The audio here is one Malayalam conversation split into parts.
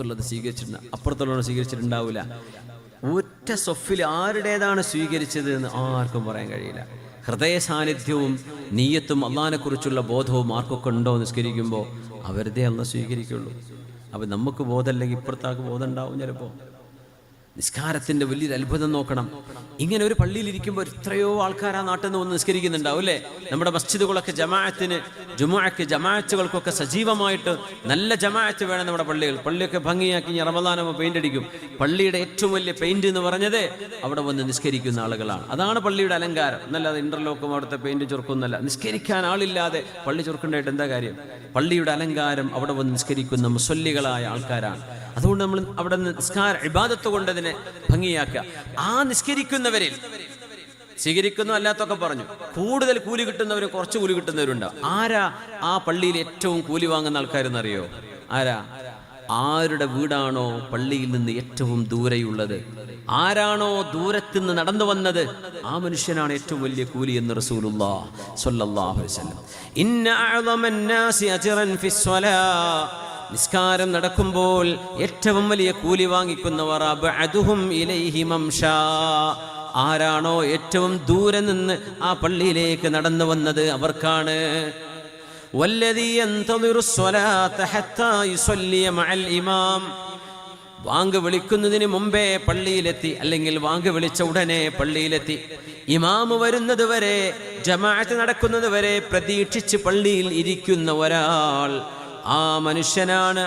അപ്പുറത്തുള്ളത് സ്വീകരിച്ചിട്ടുണ്ട്. അപ്പുറത്തുള്ളത് സ്വീകരിച്ചിട്ടുണ്ടാവില്ല. ഒറ്റ സൊഫിൽ ആരുടേതാണ് സ്വീകരിച്ചത് എന്ന് ആർക്കും പറയാൻ കഴിയില്ല. ഹൃദയ സാന്നിധ്യവും നീയത്തും അള്ളഹാനെക്കുറിച്ചുള്ള ബോധവും ആർക്കൊക്കെ ഉണ്ടോ നിസ്കരിക്കുമ്പോൾ അവരുതേ അല്ല സ്വീകരിക്കുള്ളൂ. അപ്പം നമുക്ക് ബോധമല്ലെങ്കിൽ ഇപ്പുറത്താക്ക് ബോധം ഉണ്ടാവും ചിലപ്പോൾ നിസ്കാരത്തിന്റെ വലിയൊരു അത്ഭുതം നോക്കണം. ഇങ്ങനെ ഒരു പള്ളിയിൽ ഇരിക്കുമ്പോൾ എത്രയോ ആൾക്കാർ ആ നാട്ടിൽ നിന്ന് വന്ന് നിസ്കരിക്കുന്നുണ്ടാവും അല്ലേ? നമ്മുടെ മസ്ജിദുകളൊക്കെ ജമാഅത്തിന് ജുമാക്ക് ജമാഅത്തുകൾക്കൊക്കെ സജീവമായിട്ട് നല്ല ജമാഅത്ത് വേണം നമ്മുടെ പള്ളികൾ പള്ളിയൊക്കെ ഭംഗിയാക്കി റമദാനമോ പെയിന്റ് അടിക്കും. പള്ളിയുടെ ഏറ്റവും വലിയ പെയിന്റ് എന്ന് പറഞ്ഞത് അവിടെ വന്ന് നിസ്കരിക്കുന്ന ആളുകളാണ്. അതാണ് പള്ളിയുടെ അലങ്കാരം. എന്നല്ലാതെ ഇന്റർലോക്കും അവിടുത്തെ പെയിന്റ് ചുർക്കുന്നല്ല നിസ്കരിക്കാൻ ആളില്ലാതെ പള്ളി ചുരുക്കുണ്ടായിട്ട് എന്താ കാര്യം? പള്ളിയുടെ അലങ്കാരം അവിടെ വന്ന് നിസ്കരിക്കുന്ന മുസല്ലികളായ ആൾക്കാരാണ്. അതുകൊണ്ട് നമ്മൾ അവിടെ നിസ്കാര ഇബാദത്ത് കൊണ്ട് അതിനെ ഭംഗിയാക്കുക. ആ നിസ്കരിക്കുന്നവരിൽ സ്വീകരിക്കുന്നു അല്ലാത്തൊക്കെ പറഞ്ഞു കൂടുതൽ കൂലി കിട്ടുന്നവരും കുറച്ച് കൂലി കിട്ടുന്നവരുണ്ട്. ആരാ ആ പള്ളിയിൽ ഏറ്റവും കൂലി വാങ്ങുന്ന ആൾക്കാരെന്നറിയോ? ആരാ? ആരുടെ വീടാണോ പള്ളിയിൽ നിന്ന് ഏറ്റവും ദൂരെയുള്ളത്? ആരാണോ ദൂരത്തുനിന്ന് നടന്നു വന്നത്? ആ മനുഷ്യനാണ് ഏറ്റവും വലിയ കൂലി എന്ന് റസൂലുള്ളാഹി സ്വല്ലല്ലാഹു അലൈഹി വസല്ലം. ഇന്ന അജ്റൻ നിസ്കാരം നടക്കുമ്പോൾ ഏറ്റവും വലിയ കൂലി വാങ്ങിക്കുന്നവർ ആരാണോ ഏറ്റവും ദൂരെ നിന്ന് ആ പള്ളിയിലേക്ക് നടന്നു വന്നത് അവർക്കാണ്. ഇമാം. വാങ്ക് വിളിക്കുന്നതിന് മുമ്പേ പള്ളിയിലെത്തി അല്ലെങ്കിൽ വാങ്ക് വിളിച്ച ഉടനെ പള്ളിയിലെത്തി. ഇമാമ് വരുന്നത് വരെ ജമാഅത്ത് നടക്കുന്നത് വരെ പ്രതീക്ഷിച്ച് പള്ളിയിൽ ഇരിക്കുന്ന ഒരാൾ. ആ മനുഷ്യനാണ്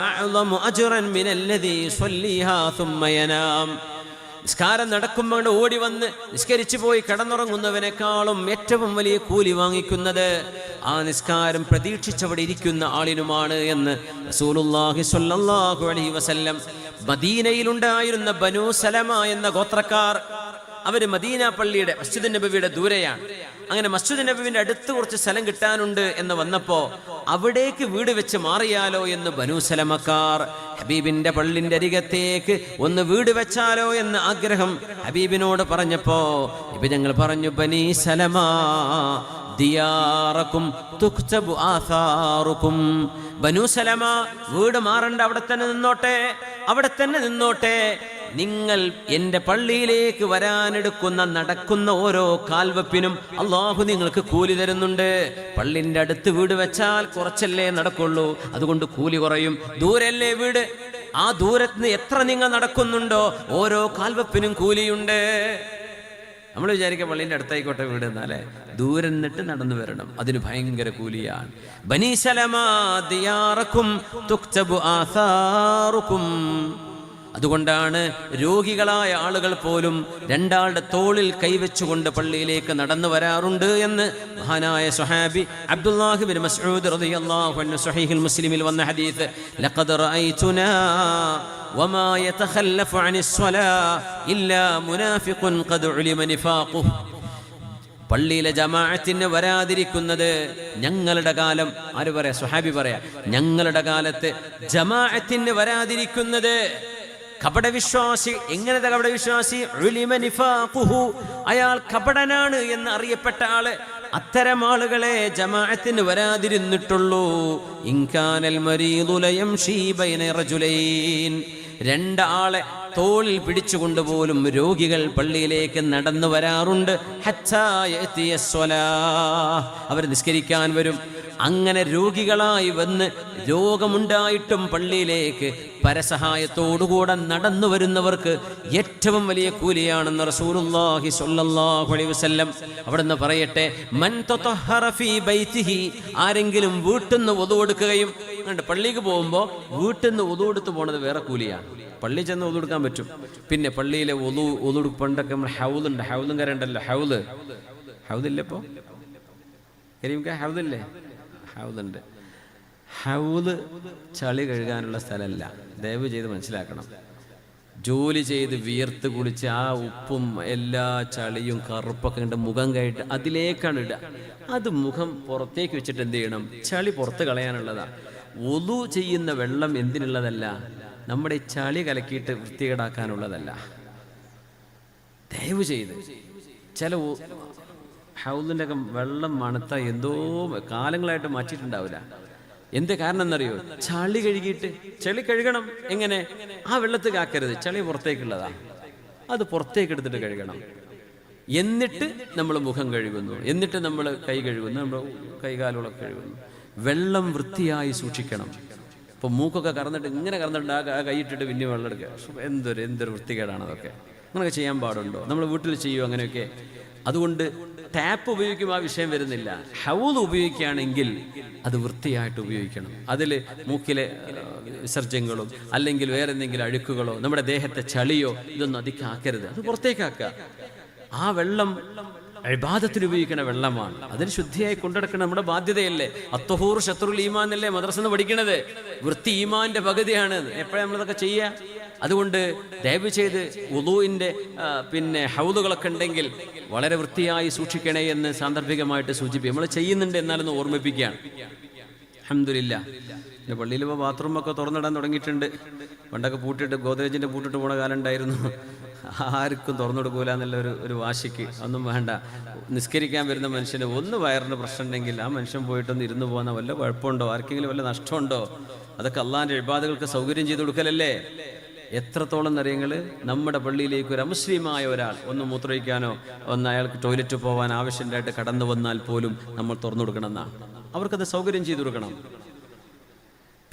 നിസ്കാരം നടക്കുമ്പോൾ ഓടി വന്ന് നിസ്കരിച്ചു പോയി കിടന്നുറങ്ങുന്നവനേക്കാളും ഏറ്റവും വലിയ കൂലി വാങ്ങിക്കുന്നത് ആ നിസ്കാരം പ്രതീക്ഷിച്ചവിടെ ഇരിക്കുന്ന ആളിനുമാണ് എന്ന് റസൂലുള്ളാഹി സ്വല്ലല്ലാഹു അലൈഹി വസല്ലം മദീനയിലുണ്ടായിരുന്ന ബനൂ സലമ എന്ന ഗോത്രക്കാർ അവർ മദീന പള്ളിയുടെ മസ്ജിദ് നബിയുടെ ദൂരെയാണ്. അങ്ങനെ മസ്ജിദ് നബുവിന്റെ അടുത്ത് കുറച്ച് സ്ഥലം കിട്ടാനുണ്ട് എന്ന് വന്നപ്പോ അവിടേക്ക് വീട് വെച്ച് മാറിയാലോ എന്ന് ബനൂ സലമക്കാർ ഹബീബിന്റെ പള്ളിന്റെ അരികത്തേക്ക് ഒന്ന് വീട് വെച്ചാലോ എന്ന് ആഗ്രഹം ഹബീബിനോട് പറഞ്ഞപ്പോ ഇപ്പൊ ഞങ്ങൾ പറഞ്ഞു ബനീ സലമാ ദിയാറക്കും തുക്തബു ബനൂ സലമ വീട് മാറണ്ട അവിടെ തന്നെ നിന്നോട്ടെ അവിടെ തന്നെ നിന്നോട്ടെ നിങ്ങൾ എന്റെ പള്ളിയിലേക്ക് വരാനെടുക്കുന്ന നടക്കുന്ന ഓരോ കാൽവെപ്പിനും അള്ളാഹു നിങ്ങൾക്ക് കൂലി തരുന്നുണ്ട്. പള്ളിന്റെ അടുത്ത് വീട് വെച്ചാൽ കുറച്ചല്ലേ നടക്കുള്ളൂ. അതുകൊണ്ട് കൂലി കുറയും. ദൂരല്ലേ വീട്? ആ ദൂരത്ത് എത്ര നിങ്ങൾ നടക്കുന്നുണ്ടോ? ഓരോ കാൽവെപ്പിനും കൂലിയുണ്ട്. നമ്മൾ വിചാരിക്കുക പള്ളീന്റെ അടുത്തായിക്കോട്ടെ വീട് എന്നാലേ. ദൂരെ നിന്നിട്ട് നടന്നു വരണം. അതിന് ഭയങ്കര കൂലിയാണ്. ബനീസലമാ ദിയാറക്കും തുക്തബു ആസാറുക്കും. അതുകൊണ്ടാണ് രോഗികളായ ആളുകൾ പോലും രണ്ടാളുടെ തോളിൽ കൈവച്ചുകൊണ്ട് പള്ളിയിലേക്ക് നടന്നു വരാറുണ്ട് എന്ന് മഹാനായ സുഹാബി അബ്ദുല്ലാഹി ബിൻ മസ്ഊദ് റളിയല്ലാഹു അൻഹു സ്വഹീഹുൽ മുസ്ലിമിൽ വന്ന ഹദീസ് ലഖദ് റഅയ്തുനാ وما يتخلف عن الصلاة إلا منافق قد علم نفاقه പള്ളിയിലെ ജമാഅത്തിന് വരാതിരിക്കുന്നത് ഞങ്ങളുടെ കാലം ആര് പറയാ സുഹാബി പറയാ ഞങ്ങളുടെ കാലത്ത് ജമാഅത്തിന് വരാതിരിക്കുന്നത് കപടവിശ്വാസി എങ്ങനത്തെ കപടവിശ്വാസി. അയാൾ കപടനാണ് എന്ന് അറിയപ്പെട്ട ആൾ അത്തരം ആളുകളെ ജമാഅത്തിന് വരാതിരുന്നിട്ടുള്ളൂ. ഇൻകാനൽ മരീദു ലയംശീ ബൈന റജുലൈൻ. രണ്ടാളെ തോളിൽ പിടിച്ചുകൊണ്ടുപോലും രോഗികൾ പള്ളിയിലേക്ക് നടന്നു വരാറുണ്ട്. അവർ നിസ്കരിക്കാൻ വരും. അങ്ങനെ രോഗികളായി വന്ന് രോഗമുണ്ടായിട്ടും പള്ളിയിലേക്ക് പരസഹായത്തോടുകൂടെ നടന്നു വരുന്നവർക്ക് ഏറ്റവും വലിയ കൂലിയാണെന്ന് റസൂലുള്ളാഹി സ്വല്ലല്ലാഹു അലൈഹി വസല്ലം അവിടുന്ന് പറയട്ടെ മൻ ഫീ ആരെങ്കിലും വീട്ടിൽ നിന്ന് ഒതുവെടുക്കുകയും പള്ളിക്ക് പോകുമ്പോൾ വീട്ടിൽ നിന്ന് ഒതുവെടുത്ത് പോണത് വേറെ കൂലിയാണ്. പള്ളി ചെന്ന് ഒതു കൊടുക്കാൻ പറ്റും. പിന്നെ പള്ളിയിലെ ഒതു ഒതു പണ്ടൊക്കെ നമ്മൾ ഹൗലുണ്ട് ഹൗലും കരണ്ടല്ലോ ഹൗൽ ഹൗദില്ലപ്പോ? കരീംക്ക ഹൗദില്ലേ? ഹൗദുണ്ട്. ഹൗദ് ചളി കഴുകാനുള്ള സ്ഥലമല്ല ദയവ് ചെയ്ത് മനസ്സിലാക്കണം. ജോലി ചെയ്ത് വിയർത്ത് കുളിച്ച് ആ ഉപ്പും എല്ലാ ചളിയും കറുപ്പൊക്കെ കണ്ട് മുഖം കഴിട്ട് അതിലേക്കാണ് ഇടുക. അത് മുഖം പുറത്തേക്ക് വെച്ചിട്ട് എന്ത് ചെയ്യണം? ചളി പുറത്ത് കളയാനുള്ളതാ. ഒതു ചെയ്യുന്ന വെള്ളം എന്തിനുള്ളതല്ല? നമ്മുടെ ചളി കലക്കിയിട്ട് വൃത്തികേടാക്കാനുള്ളതല്ല. ദയവ് ചെയ്ത് ചില ഹൗദിന്റെ ഒക്കെ വെള്ളം മണത്ത എന്തോ കാലങ്ങളായിട്ട് മാറ്റിയിട്ടുണ്ടാവില്ല. എന്ത് കാരണം എന്നറിയോ ചളി കഴുകിയിട്ട് ചെളി കഴുകണം എങ്ങനെ? ആ വെള്ളത്തിൽ കാക്കരുത്. ചളി പുറത്തേക്കുള്ളതാ. അത് പുറത്തേക്ക് എടുത്തിട്ട് കഴുകണം. എന്നിട്ട് നമ്മൾ മുഖം കഴുകുന്നു. എന്നിട്ട് നമ്മൾ കൈ കഴുകുന്നു. നമ്മൾ കൈകാലുകളൊക്കെ കഴുകുന്നു. വെള്ളം വൃത്തിയായി സൂക്ഷിക്കണം. ഇപ്പൊ മൂക്കൊക്കെ കറന്നിട്ട് ഇങ്ങനെ കറന്നിട്ട് ആ കൈയിട്ടിട്ട് പിന്നെ വെള്ളം എടുക്കുക എന്തൊരു എന്തൊരു വൃത്തികേടാണ് അതൊക്കെ. അങ്ങനെയൊക്കെ ചെയ്യാൻ പാടുണ്ടോ? നമ്മൾ വീട്ടിൽ ചെയ്യുമോ അങ്ങനെയൊക്കെ? അതുകൊണ്ട് ടാപ്പ് ഉപയോഗിക്കുമ്പോൾ ആ വിഷയം വരുന്നില്ല. ഹൗദ് ഉപയോഗിക്കുകയാണെങ്കിൽ അത് വൃത്തിയായിട്ട് ഉപയോഗിക്കണം. അതിൽ മൂക്കിലെ വിസർജ്യങ്ങളും അല്ലെങ്കിൽ വേറെ എന്തെങ്കിലും അഴുക്കുകളോ നമ്മുടെ ദേഹത്തെ ചളിയോ ഇതൊന്നും അധികം ആക്കരുത്. അത് പുറത്തേക്കാക്കുക ആ വെള്ളം ഇബാദത്തിന് ഉപയോഗിക്കുന്ന വെള്ളമാണ്. അതിന് ശുദ്ധിയായി കൊണ്ടെടുക്കണം നമ്മുടെ ബാധ്യതയല്ലേ? അത്തഹൂർ ശത്രുൽ ഈമാൻ അല്ലേ മദ്രസ എന്ന് പഠിക്കണത്? വൃത്തി ഈമാന്റെ പകുതിയാണ്. എപ്പോഴാണ് നമ്മളതൊക്കെ ചെയ്യുക അതുകൊണ്ട് ദയവ് ചെയ്ത് ഉദുവിന്റെ പിന്നെ ഹൗദുകളൊക്കെ ഉണ്ടെങ്കിൽ വളരെ വൃത്തിയായി സൂക്ഷിക്കണേ എന്ന് സാന്ദർഭികമായിട്ട് സൂചിപ്പിക്കും നമ്മൾ ചെയ്യുന്നുണ്ട് എന്നാലൊന്ന് ഓർമ്മിപ്പിക്കുകയാണ്. അഹമ്മദില്ല പിന്നെ പള്ളിയിൽ ബാത്റൂമൊക്കെ തുറന്നിടാൻ തുടങ്ങിയിട്ടുണ്ട്. പണ്ടൊക്കെ പൂട്ടിയിട്ട് ഗോദ്രേജിന്റെ പൂട്ടിട്ട് പോണ കാലം ഉണ്ടായിരുന്നു. ആർക്കും തുറന്നു കൊടുക്കൂല എന്നുള്ള ഒരു ഒരു വാശിക്ക്. ഒന്നും വേണ്ട. നിസ്കരിക്കാൻ വരുന്ന മനുഷ്യന് ഒന്ന് വയറിന് പ്രശ്നം ഉണ്ടെങ്കിൽ ആ മനുഷ്യൻ പോയിട്ടൊന്ന് ഇരുന്ന് പോകുന്ന വല്ല കുഴപ്പമുണ്ടോ? ആർക്കെങ്കിലും വല്ല നഷ്ടമുണ്ടോ? അതൊക്കെ അള്ളാന്റെ ഇബാദകൾക്ക് സൗകര്യം ചെയ്ത് കൊടുക്കലല്ലേ? എത്രത്തോളം എന്നറിയങ്ങൾ നമ്മുടെ പള്ളിയിലേക്ക് ഒരു അമുസ്ലിമായ ഒരാൾ ഒന്ന് മൂത്രയിക്കാനോ ഒന്ന് അയാൾക്ക് ടോയ്ലറ്റ് പോകാൻ ആവശ്യമായിട്ട് കടന്നു വന്നാൽ പോലും നമ്മൾ തുറന്നു കൊടുക്കണം എന്നാണ്. അവർക്കത് സൗകര്യം ചെയ്തു കൊടുക്കണം.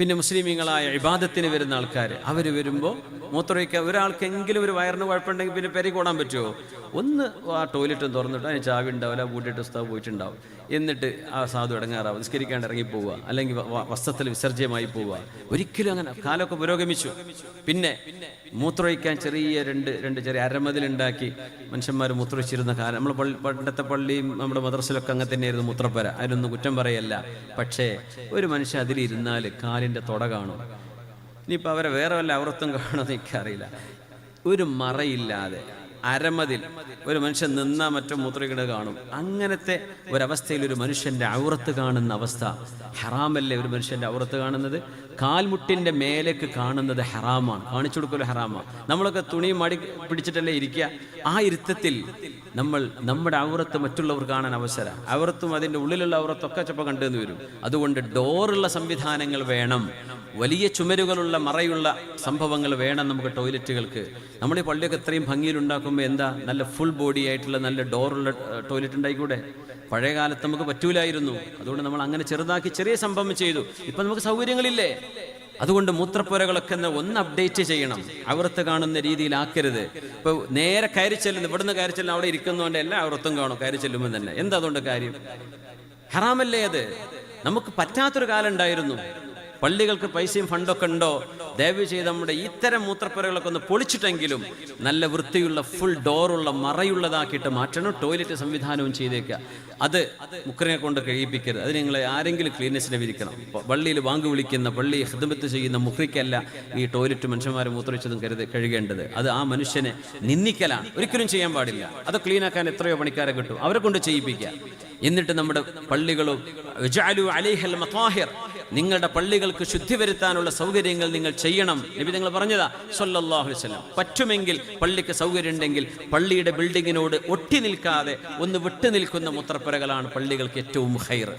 പിന്നെ മുസ്ലിമീങ്ങളായ ഇബാദത്തിന് വരുന്ന ആൾക്കാർ അവർ വരുമ്പോൾ മൂത്രമൊഴിക്കുക ഒരാൾക്കെങ്കിലും ഒരു വയറിന് കുഴപ്പമുണ്ടെങ്കിൽ പിന്നെ പെരി കൂടാൻ പറ്റുമോ ഒന്ന് ആ ടോയ്ലറ്റും തുറന്നിട്ട് അതിന് ചാവി ഉണ്ടാവില്ല പൂട്ടിയിട്ട് ഉസ്താവ് പോയിട്ടുണ്ടാവും. എന്നിട്ട് ആ സാധു ഇടങ്ങാറാവും നിസ്കരിക്കാണ്ട് ഇറങ്ങി പോവുക അല്ലെങ്കിൽ വസ്ത്രത്തിൽ വിസർജ്യമായി പോവുക. ഒരിക്കലും അങ്ങനെ കാലമൊക്കെ പുരോഗമിച്ചു. പിന്നെ മൂത്രമൊഴിക്കാൻ ചെറിയ രണ്ട് രണ്ട് ചെറിയ അരമതിലുണ്ടാക്കി മനുഷ്യന്മാർ മൂത്രമൊഴിച്ചിരുന്ന കാലം. നമ്മൾ പള്ളി പണ്ടത്തെ പള്ളിയും നമ്മുടെ മദ്രസിലൊക്കെ അങ്ങനെ തന്നെയായിരുന്നു മൂത്രപ്പര. അതിനൊന്നും കുറ്റം പറയല്ല. പക്ഷേ ഒരു മനുഷ്യൻ അതിലിരുന്നാൽ കാലിന്റെ തുട കാണും. ഇനിയിപ്പോൾ അവരെ വേറെ വല്ല അവർത്തും കാണുമെന്ന് എനിക്കറിയില്ല. ഒരു മറയില്ലാതെ അരമതിൽ ഒരു മനുഷ്യൻ നിന്നാ മറ്റോ മുത്രകിട കാണും. അങ്ങനത്തെ ഒരവസ്ഥയിൽ ഒരു മനുഷ്യന്റെ ഔറത്ത് കാണുന്ന അവസ്ഥ ഹറാമല്ലേ ഒരു മനുഷ്യന്റെ ഔറത്ത് കാണുന്നത്? കാൽമുട്ടിന്റെ മേലേക്ക് കാണുന്നത് ഹറാമാണ്. കാണിച്ചു കൊടുക്കലോ ഹറാമാണ്. നമ്മളൊക്കെ തുണി മടി പിടിച്ചിട്ടല്ലേ ഇരിക്കുക? ആ ഇരുത്തത്തിൽ നമ്മൾ നമ്മുടെ ഔറത്ത് മറ്റുള്ളവർ കാണാൻ അവസരം. ഔറത്തും അതിന്റെ ഉള്ളിലുള്ള ഔറത്തൊക്കെ ചിലപ്പോൾ കണ്ടെന്ന് വരും. അതുകൊണ്ട് ഡോറുള്ള സംവിധാനങ്ങൾ വേണം. വലിയ ചുമരുകളുള്ള മറയുള്ള സംഭവങ്ങൾ വേണം നമുക്ക് ടോയ്ലറ്റുകൾക്ക്. നമ്മുടെ പള്ളിയൊക്കെ ഇത്രയും ഭംഗിയിൽ ഉണ്ടാക്കുമ്പോൾ എന്താ? നല്ല ഫുൾ ബോഡി ആയിട്ടുള്ള നല്ല ഡോറുള്ള ടോയ്ലറ്റ് ഉണ്ടായിക്കൂടെ? പഴയ കാലത്ത് നമുക്ക് പറ്റൂലായിരുന്നു. അതുകൊണ്ട് നമ്മൾ അങ്ങനെ ചെറുതാക്കി ചെറിയ സംഭവം ചെയ്തു. ഇപ്പം നമുക്ക് സൗകര്യങ്ങളില്ലേ? അതുകൊണ്ട് മൂത്രപ്പുരകളൊക്കെ ഒന്ന് അപ്ഡേറ്റ് ചെയ്യണം. അവർത്ത് കാണുന്ന രീതിയിലാക്കരുത്. ഇപ്പോൾ നേരെ കയറി ചെല്ലുന്നു ഇവിടുന്ന് കയറി ചെല്ലുന്ന അവിടെ ഇരിക്കുന്നതുകൊണ്ട് എല്ലാ അവർത്തും കാണും കയറി ചെല്ലുമ്പോൾ തന്നെ. എന്താ അതുകൊണ്ട് കാര്യം? ഹറാമല്ലേ അത്? നമുക്ക് പറ്റാത്തൊരു കാലം ഉണ്ടായിരുന്നു. പള്ളികൾക്ക് പൈസയും ഫണ്ടൊക്കെ ഉണ്ടോ? ദയവ് ചെയ്ത് നമ്മുടെ ഇത്തരം മൂത്രപ്പുരകളൊക്കെ ഒന്ന് പൊളിച്ചിട്ടെങ്കിലും നല്ല വൃത്തിയുള്ള ഫുൾ ഡോറുള്ള മറയുള്ളതാക്കിയിട്ട് മാറ്റണം ടോയ്ലറ്റ് സംവിധാനവും ചെയ്തേക്കുക. അത് മുക്കറിനെ കൊണ്ട് കഴിയിപ്പിക്കരുത്. അത് നിങ്ങളെ ആരെങ്കിലും ക്ലീനസിനെ വിധിക്കണം. പള്ളിയിൽ വാങ്ക് വിളിക്കുന്ന പള്ളി ഹൃദമത്ത് ചെയ്യുന്ന മുഖ്രിക്കല്ല ഈ ടോയ്ലറ്റ് മനുഷ്യന്മാർ മൂത്രവെച്ചതും കരുത് കഴുകേണ്ടത്. അത് ആ മനുഷ്യനെ നിന്ദിക്കലാണ്. ഒരിക്കലും ചെയ്യാൻ പാടില്ല. അത് ക്ലീനാക്കാൻ എത്രയോ പണിക്കാരെ കിട്ടും. അവരെ കൊണ്ട് ചെയ്യിപ്പിക്കുക. എന്നിട്ട് നമ്മുടെ പള്ളികളും അലൈഹൽ നിങ്ങളുടെ പള്ളികൾക്ക് ശുദ്ധി വരുത്താനുള്ള സൗകര്യങ്ങൾ നിങ്ങൾ ചെയ്യണം. നബി നിങ്ങൾ പറഞ്ഞതാ സല്ലല്ലാഹു വസ്ലം പറ്റുമെങ്കിൽ പള്ളിക്ക് സൗകര്യം ഉണ്ടെങ്കിൽ പള്ളിയുടെ ബിൽഡിങ്ങിനോട് ഒട്ടി നിൽക്കാതെ ഒന്ന് വിട്ടു നിൽക്കുന്ന മുത്രപ്പുരകളാണ് പള്ളികൾക്ക് ഏറ്റവും ഹൈർ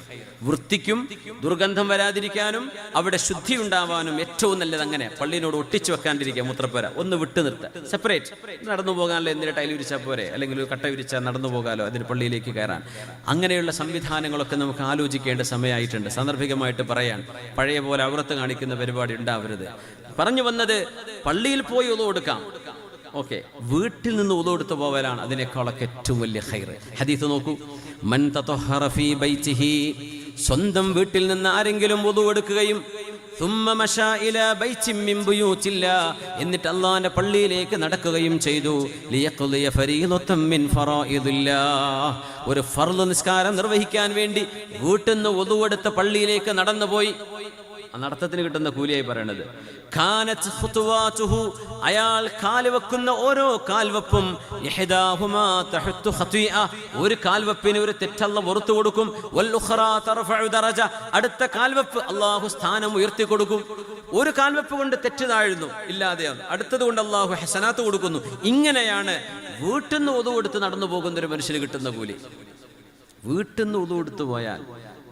വൃത്തിക്കും ദുർഗന്ധം വരാതിരിക്കാനും അവിടെ ശുദ്ധി ഉണ്ടാവാനും ഏറ്റവും നല്ലത് അങ്ങനെ. പള്ളിനോട് ഒട്ടിച്ചു വെക്കാണ്ടിരിക്കുക മുത്രപ്പുര. ഒന്ന് വിട്ടു നിർത്തുക സെപ്പറേറ്റ് നടന്നു പോകാനല്ലോ എന്തിനാ ടൈൽ വിരിച്ചാൽ പോരെ? അല്ലെങ്കിൽ ഒരു കട്ട വിരിച്ചാൽ നടന്നു പോകാലോ? അതിന് പള്ളിയിലേക്ക് കയറാൻ. അങ്ങനെയുള്ള സംവിധാനങ്ങളൊക്കെ നമുക്ക് ആലോചിക്കേണ്ട സമയമായിട്ടുണ്ട്. സാന്ദർഭികമായിട്ട് പറയാൻ പഴയ പോലെ അവിറത്ത് കാണിക്കുന്ന പരിപാടി ഉണ്ടാവരുത്. പറഞ്ഞു വന്നത് പള്ളിയിൽ പോയി ഉതവ് കൊടുക്കാം. ഓക്കെ വീട്ടിൽ നിന്ന് ഉതവ് എടുത്തു പോവലാണ് അതിനേക്കാളൊക്കെ ഏറ്റവും വലിയ ഹൈർ ഹദീസ് നോക്കൂ. മൻ ബൈത്തിഹി സ്വന്തം വീട്ടിൽ നിന്ന് ആരെങ്കിലും ഉതവ് എടുക്കുകയും എന്നിട്ട് അള്ളാന്റെ പള്ളിയിലേക്ക് നടക്കുകയും ചെയ്തു. ഒരു ഫർദ് നിസ്കാരം നിർവഹിക്കാൻ വേണ്ടി വീട്ടിൽ നിന്ന് ഒതുവെടുത്ത പള്ളിയിലേക്ക് നടന്നുപോയി. നടത്തത്തിന് കിട്ടുന്ന കൂലിയായി പറയണത്. അയാൾ കാൽവെക്കുന്ന ഓരോ കാൽവെപ്പും ഒരു കാൽവെപ്പിന് ഒരു തെറ്റല്ല പുറത്തു കൊടുക്കും. അടുത്ത കാൽവെപ്പ് അള്ളാഹു സ്ഥാനം ഉയർത്തി കൊടുക്കും. ഒരു കാൽവെപ്പ് കൊണ്ട് തെറ്റ് താഴുന്നു. ഇല്ലാതെയാണ് അടുത്തത് കൊണ്ട് അള്ളാഹു ഹസനാത്ത് കൊടുക്കുന്നു. ഇങ്ങനെയാണ് വീട്ടിൽ നിന്ന് ഒതുകൊടുത്ത് നടന്നു പോകുന്ന ഒരു മനുഷ്യന് കിട്ടുന്ന കൂലി. വീട്ടിൽ നിന്ന് ഒതുകൊടുത്തു പോയാൽ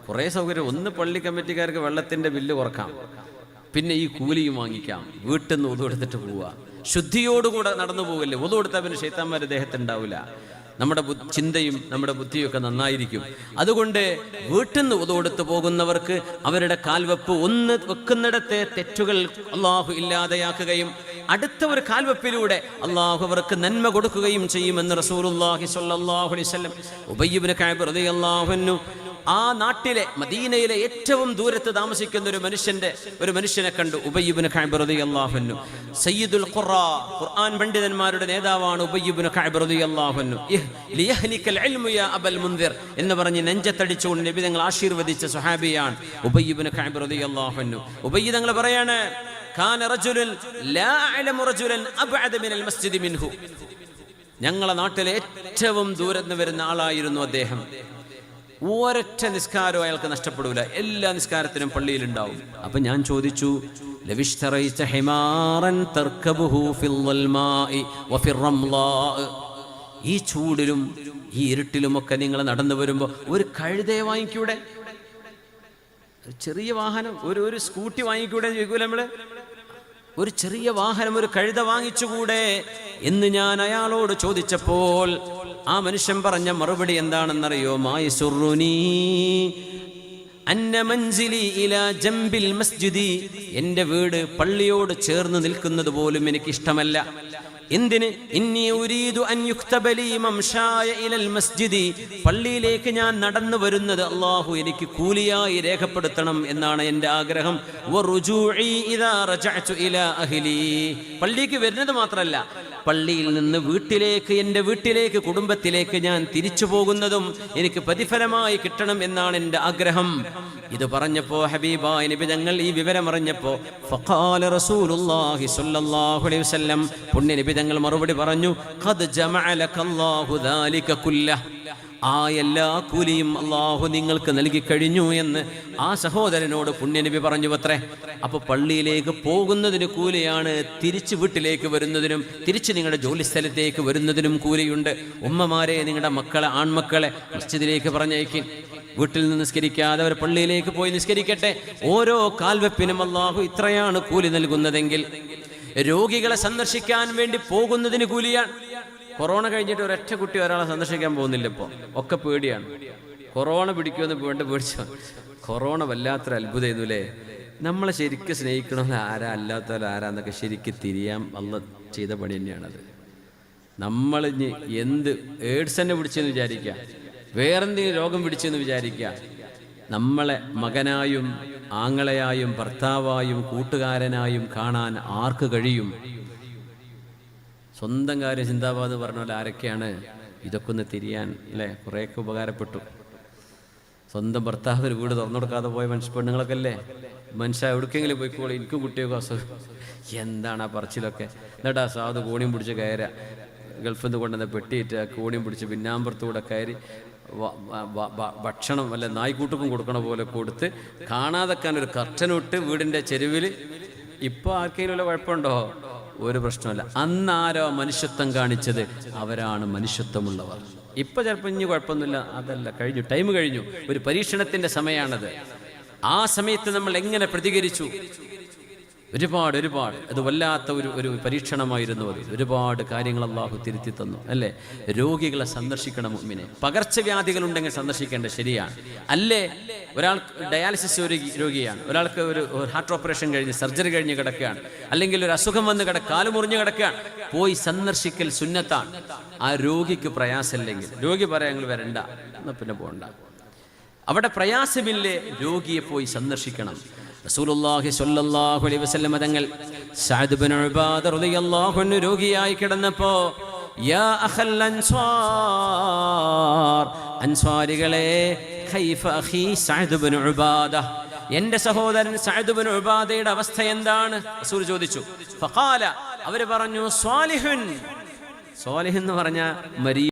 കുറേ സൗകര്യം. ഒന്ന് പള്ളി കമ്മിറ്റിക്കാർക്ക് വെള്ളത്തിന്റെ ബില്ല് കുറക്കാം. പിന്നെ ഈ കൂലിയും വാങ്ങിക്കാം. വീട്ടിൽ നിന്ന് ഉതു എടുത്തിട്ട് പോവുക. ശുദ്ധിയോടുകൂടെ നടന്നു പോകല്ലേ? ഒതു കൊടുത്താൽ പിന്നെ ശൈത്താന്മാർ ദേഹത്തുണ്ടാവില്ല നമ്മുടെ ചിന്തയും നമ്മുടെ ബുദ്ധിയൊക്കെ നന്നായിരിക്കും. അതുകൊണ്ട് വീട്ടിൽ നിന്ന് ഉതു കൊടുത്ത് പോകുന്നവർക്ക് അവരുടെ കാൽവെപ്പ് ഒന്ന് വെക്കുന്നിടത്തെ തെറ്റുകൾ അള്ളാഹു ഇല്ലാതെയാക്കുകയും അടുത്ത ഒരു കാൽവെപ്പിലൂടെ അള്ളാഹു അവർക്ക് നന്മ കൊടുക്കുകയും ചെയ്യുമെന്ന് റസൂലുള്ളാഹി സ്വല്ലല്ലാഹു അലൈഹി വസല്ലം ഉബയ്യിബ്നു കഅബ് റളിയല്ലാഹു അൻഹു ആ നാട്ടിലെ മദീനയിലെ ഏറ്റവും ദൂരത്ത് താമസിക്കുന്ന ഒരു മനുഷ്യന്റെ ഒരു മനുഷ്യനെ കണ്ടു ഉബയ്യുബിന് റളിയല്ലാഹു അൻഹു. സയ്യിദുൽ ഖുർആൻ പണ്ഡിതന്മാരുടെ നേതാവാണ് ഉബയ്യുബിന് ഇൽമു യാ അബൽ എന്ന് പറഞ്ഞ് നെഞ്ചത്തടിച്ചുകൊണ്ട് നബി തങ്ങൾ ആശീർവദിച്ച സുഹാബിയാണ് ഉബയ്യുബിന് റളിയല്ലാഹു അൻഹു. ഉബയ്യ് തങ്ങൾ പറയാണ് ഖാന റജുലുൻ ലാ അഅലമു റജുലൻ അബ്അദ മിനൽ മസ്ജിദി മിൻഹു. ഞങ്ങളെ നാട്ടിലെ ഏറ്റവും ദൂരത്ത് വരുന്ന ആളായിരുന്നു അദ്ദേഹം. ഒരൊറ്റ നിസ്കാരവും അയാൾക്ക് നഷ്ടപ്പെടില്ല എല്ലാ നിസ്കാരത്തിനും പള്ളിയിലുണ്ടാവും. അപ്പൊ ഞാൻ ചോദിച്ചു. ഈ ചൂടിലും ഈ ഇരുട്ടിലും ഒക്കെ നിങ്ങൾ നടന്നു വരുമ്പോൾ ഒരു കഴുതയെ വാങ്ങിക്കൂടെ? ചെറിയ വാഹനം ഒരു ഒരു സ്കൂട്ടി വാങ്ങിക്കൂടെ ചോദിക്കൂല നമ്മൾ? ഒരു ചെറിയ വാഹനം ഒരു കഴുത വാങ്ങിച്ചുകൂടെ? എന്ന് ഞാൻ അയാളോട് ചോദിച്ചപ്പോൾ ആ മനുഷ്യൻ പറഞ്ഞ മറുപടി എന്താണെന്നറിയോ? മായി സുറുനീ ജംബിൽ മസ്ജിദി. എന്റെ വീട് പള്ളിയോട് ചേർന്ന് നിൽക്കുന്നത് പോലും എനിക്ക് ഇഷ്ടമല്ല എന്തിന്? ഇന്നി ഉരീദു ഇലൽ പള്ളിയിലേക്ക് ഞാൻ നടന്നു വരുന്നത് അള്ളാഹു എനിക്ക് കൂലിയായി രേഖപ്പെടുത്തണം എന്നാണ് എന്റെ ആഗ്രഹം. പള്ളിക്ക് വരുന്നത് മാത്രമല്ല പള്ളിയിൽ നിന്ന് വീട്ടിലേക്ക് എന്റെ വീട്ടിലേക്ക് കുടുംബത്തിലേക്ക് ഞാൻ തിരിച്ചു പോകുന്നതും എനിക്ക് പ്രതിഫലമായി കിട്ടണം എന്നാണ് എന്റെ ആഗ്രഹം. ഇത് പറഞ്ഞപ്പോ ഹബീബായ നബി ഞങ്ങൾ ഈ വിവരം അറിഞ്ഞപ്പോ ഫഖാല റസൂലുള്ളാഹി സ്വല്ലല്ലാഹു അലൈഹി വസല്ലം പുണ്യ നബി തങ്ങൾ മറുപടി പറഞ്ഞു ഖദ് ജമഅലക അല്ലാഹു ദാലിക കുല്ലഹ്. ആ എല്ലാ കൂലിയും അള്ളാഹു നിങ്ങൾക്ക് നൽകി കഴിഞ്ഞു എന്ന് ആ സഹോദരനോട് പുണ്യനബി പറഞ്ഞു അത്രേ അപ്പൊ പള്ളിയിലേക്ക് പോകുന്നതിന് കൂലിയാണ് തിരിച്ചു വീട്ടിലേക്ക് വരുന്നതിനും തിരിച്ച് നിങ്ങളുടെ ജോലിസ്ഥലത്തേക്ക് വരുന്നതിനും കൂലിയുണ്ട്. ഉമ്മമാരെ നിങ്ങളുടെ മക്കളെ ആൺമക്കളെ മസ്ജിദിലേക്ക് പറഞ്ഞയക്കും. വീട്ടിൽ നിന്ന് നിസ്കരിക്കാതെ അവർ പള്ളിയിലേക്ക് പോയി നിസ്കരിക്കട്ടെ. ഓരോ കാൽവെപ്പിനും അള്ളാഹു ഇത്രയാണ് കൂലി നൽകുന്നതെങ്കിൽ രോഗികളെ സന്ദർശിക്കാൻ വേണ്ടി പോകുന്നതിന് കൂലിയാണ്. കൊറോണ കഴിഞ്ഞിട്ട് ഒരൊറ്റ കുട്ടി ഒരാളെ സന്ദർശിക്കാൻ പോകുന്നില്ല ഇപ്പോൾ ഒക്കെ പേടിയാണ്. കൊറോണ പിടിക്കുമെന്ന് വേണ്ട പേടിച്ചു. കൊറോണ വല്ലാത്തൊരു അത്ഭുതമായിരുന്നു അല്ലേ നമ്മളെ ശരിക്കും സ്നേഹിക്കണമെന്ന് ആരാ അല്ലാത്തവർ ആരാന്നൊക്കെ ശരിക്കും തിരിയാൻ അല്ല ചെയ്ത പണി തന്നെയാണത്. നമ്മൾ ഇനി എന്ത് എയ്ഡ്സ് തന്നെ പിടിച്ചെന്ന് വിചാരിക്കുക വേറെന്തെങ്കിലും രോഗം പിടിച്ചെന്ന് വിചാരിക്കുക നമ്മളെ മകനായും ആങ്ങളയായും ഭർത്താവായും കൂട്ടുകാരനായും കാണാൻ ആർക്ക് കഴിയും? സ്വന്തം കാര്യം ചിന്താബാദ് പറഞ്ഞ പോലെ ആരൊക്കെയാണ്? ഇതൊക്കെ ഒന്ന് തിരിയാൻ അല്ലേ? കുറേയൊക്കെ ഉപകാരപ്പെട്ടു. സ്വന്തം ഭർത്താവിന് വീട് തുറന്നു കൊടുക്കാതെ പോയ മനുഷ്യ പെണ്ണുങ്ങളൊക്കെ അല്ലേ മനുഷ്യ എവിടേക്കെങ്കിലും പോയിക്കോളി. എനിക്കും കുട്ടിയൊക്കെ അസുഖം. എന്താണ് ആ പറച്ചിലൊക്കെ? എന്നിട്ടാ സാധു കോണിയും പിടിച്ച് കയറുക. ഗൾഫിൽ നിന്ന് കൊണ്ടുവന്ന പെട്ടിയിട്ട് കോണിയും പിടിച്ച് പിന്നാമ്പുറത്തൂടെ കയറി ഭക്ഷണം അല്ല നായ്ക്കൂട്ടുക്കും കൊടുക്കണ പോലെ കൊടുത്ത് കാണാതെക്കാൻ ഒരു കർട്ടനിട്ട് വീടിന്റെ ചെരുവിൽ. ഇപ്പോൾ ആർക്കെങ്കിലും വല്ല കുഴപ്പമുണ്ടോ? ഒരു പ്രശ്നമല്ല. അന്നാരോ മനുഷ്യത്വം കാണിച്ചത് അവരാണ് മനുഷ്യത്വമുള്ളവർ. ഇപ്പൊ ചിലപ്പോൾ ഇനി കുഴപ്പമൊന്നുമില്ല. അതല്ല കഴിഞ്ഞു. ടൈം കഴിഞ്ഞു. ഒരു പരീക്ഷണത്തിന്റെ സമയമാണത് ആ സമയത്ത് നമ്മൾ എങ്ങനെ പ്രതികരിച്ചു? ഒരുപാട് ഒരുപാട്. അത് വല്ലാത്ത ഒരു ഒരു പരീക്ഷണമായിരുന്നു അത്. ഒരുപാട് കാര്യങ്ങൾ അള്ളാഹു തിരുത്തി തന്നു അല്ലേ? രോഗികളെ സന്ദർശിക്കണം മുമ്പിനെ പകർച്ചവ്യാധികൾ ഉണ്ടെങ്കിൽ സന്ദർശിക്കേണ്ടത് ശരിയാണ്. അല്ലേ? ഒരാൾ ഡയാലിസിസ് രോഗിയാണ്. ഒരാൾക്ക് ഒരു ഹാർട്ട് ഓപ്പറേഷൻ കഴിഞ്ഞ് സർജറി കഴിഞ്ഞ് കിടക്കുകയാണ്. അല്ലെങ്കിൽ ഒരു അസുഖം വന്ന് കിട കാൽ മുറിഞ്ഞ് കിടക്കുകയാണ്. പോയി സന്ദർശിക്കൽ സുന്നത്താണ്. ആ രോഗിക്ക് പ്രയാസമില്ലെങ്കിൽ. രോഗി പറയാൻ ഞങ്ങൾ വരണ്ട. എന്നാ പിന്നെ പോകണ്ട അവിടെ പ്രയാസമില്ലേ? രോഗിയെ പോയി സന്ദർശിക്കണം. റസൂലുള്ളാഹി സ്വല്ലല്ലാഹു അലൈഹി വസല്ലം തങ്ങൾ സഅദ് ഇബ്നു ഉബാദ റളിയല്ലാഹു അൻഹു രോഗിയായി കിടന്നപ്പോ യാ അഖൽ അൻസ്വാരികളെ അഖി സഅദ് ഇബ്നു ഉബാദ എന്റെ സഹോദരൻ സഅദ് ഇബ്നു ഉബാദയുടെ അവസ്ഥ എന്താണ്? റസൂൽ ചോദിച്ചു. ഫഖാല അവർ പറഞ്ഞു സ്വാലിഹുൻ. സ്വാലിഹ് എന്ന് പറഞ്ഞ മരിയ